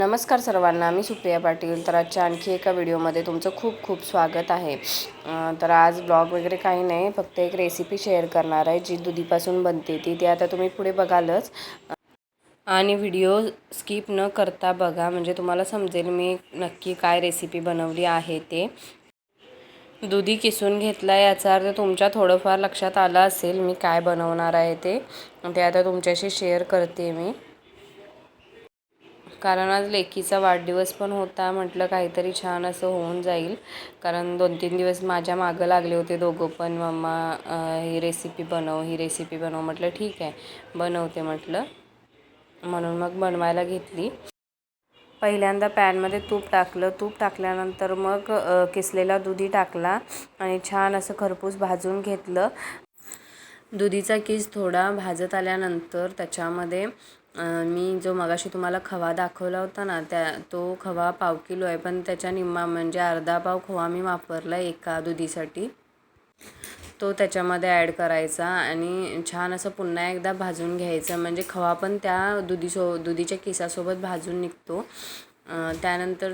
नमस्कार सर्वांना मी सुप्रिया पाटील. तर आजच्या आणखी एका व्हिडिओमध्ये तुमचं खूप खूप स्वागत आहे. तर आज ब्लॉग वगैरे काही नाही फक्त एक रेसिपी शेअर करणार आहे जी दुधीपासून बनते. ती ती आता तुम्ही पुढे बघालच. आणि व्हिडिओ स्किप न करता बघा म्हणजे तुम्हाला समजेल मी नक्की काय रेसिपी बनवली आहे ते. दुधी किसून घेतला याचा अर्थ तुमच्या थोडंफार लक्षात आलं असेल मी काय बनवणार आहे ते. ते आता तुमच्याशी शेअर करते मी. कारण आज लेकीचा वाढदिवस पण होता म्हटलं काहीतरी छान असं होऊन जाईल. कारण दोन तीन दिवस माझ्या मागं लागले होते दोघं पण मम्मा ही रेसिपी बनव ही रेसिपी बनव म्हटलं ठीक आहे बनवते म्हटलं. म्हणून मग बनवायला घेतली. पहिल्यांदा पॅनमध्ये तूप टाकलं तूप टाकल्यानंतर मग किसलेला दुधी टाकला आणि छान असं खरपूस भाजून घेतलं. दुधीचा किस थोडा भाजत आल्यानंतर त्याच्यामध्ये मी जो मगाशी तुम्हाला खवा दाखवला होता ना त्या तो खवा पाव किलो आहे. पण त्याच्या निम्मा म्हणजे अर्धा पाव खवा मी वापरला एका दुधीसाठी. तो त्याच्यामध्ये ॲड करायचा आणि छान असं पुन्हा एकदा भाजून घ्यायचं. म्हणजे खवा पण त्या दुधीसो दुधीच्या किसासोबत भाजून निघतो. त्यानंतर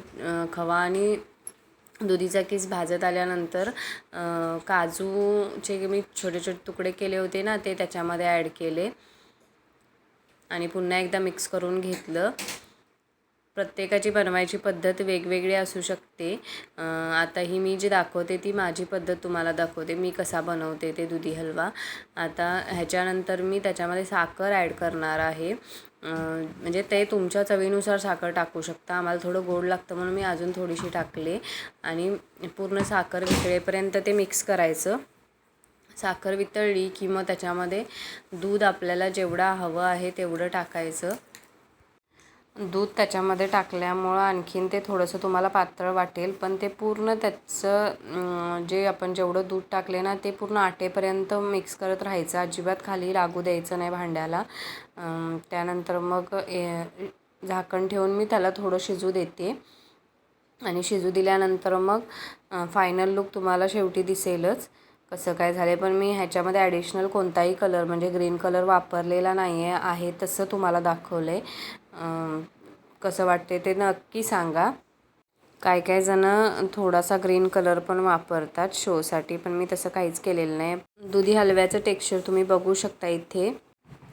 खवा आणि दुधीचा किस भाजत आल्यानंतर काजूचे मी छोटे छोटे तुकडे केले होते ना ते त्याच्यामध्ये ॲड केले. आणि पुन्हा एकदा मिक्स करून घेतलं. प्रत्येकाची बनवायची पद्धत वेगवेगळी असू शकते. आता ही मी जी दाखवते ती माझी पद्धत तुम्हाला दाखवते. मी कसा बनवते ते दुधी हलवा. आता ह्याच्यानंतर मी त्याच्यामध्ये साखर ॲड करणार आहे. म्हणजे ते तुमच्या चवीनुसार साखर टाकू शकता. आम्हाला थोडं गोड लागतं म्हणून मी अजून थोडीशी टाकले. आणि पूर्ण साखर वितळेपर्यंत ते मिक्स करायचं. साखर वितळली की मग त्याच्यामध्ये दूध आपल्याला जेवढं हवं आहे तेवढं टाकायचं. दूध त्याच्यामध्ये टाकल्यामुळं आणखीन ते थोडंसं तुम्हाला पातळ वाटेल पण ते पूर्ण त्याचं जे आपण जेवढं दूध टाकले ना ते पूर्ण आटेपर्यंत मिक्स करत राहायचं. अजिबात खाली लागू द्यायचं नाही भांड्याला. त्यानंतर मग ए- झाकण ठेवून मी त्याला थोडं शिजू देते. आणि शिजू दिल्यानंतर मग फायनल लुक तुम्हाला शेवटी दिसेलच. कसं काय झालं आहे पण मी ह्याच्यामध्ये ॲडिशनल कोणताही कलर म्हणजे ग्रीन कलर वापरलेला नाही आहे आहे तसं तुम्हाला दाखवलं आहे कसं वाटते ते नक्की सांगा. काय काय जणं थोडासा ग्रीन कलर पण वापरतात शोसाठी पण मी तसं काहीच केलेलं नाही. दुधी हलव्याचं टेक्स्चर तुम्ही बघू शकता इथे.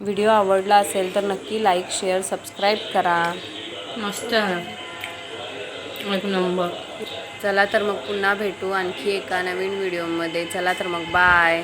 व्हिडिओ आवडला असेल तर नक्की लाईक शेअर सबस्क्राईब करा. मस्त. आहे एक नंबर. चला तर मग पुन्हा भेटू आणखी एका नवीन व्हिडिओमध्ये. चला तर मग बाय.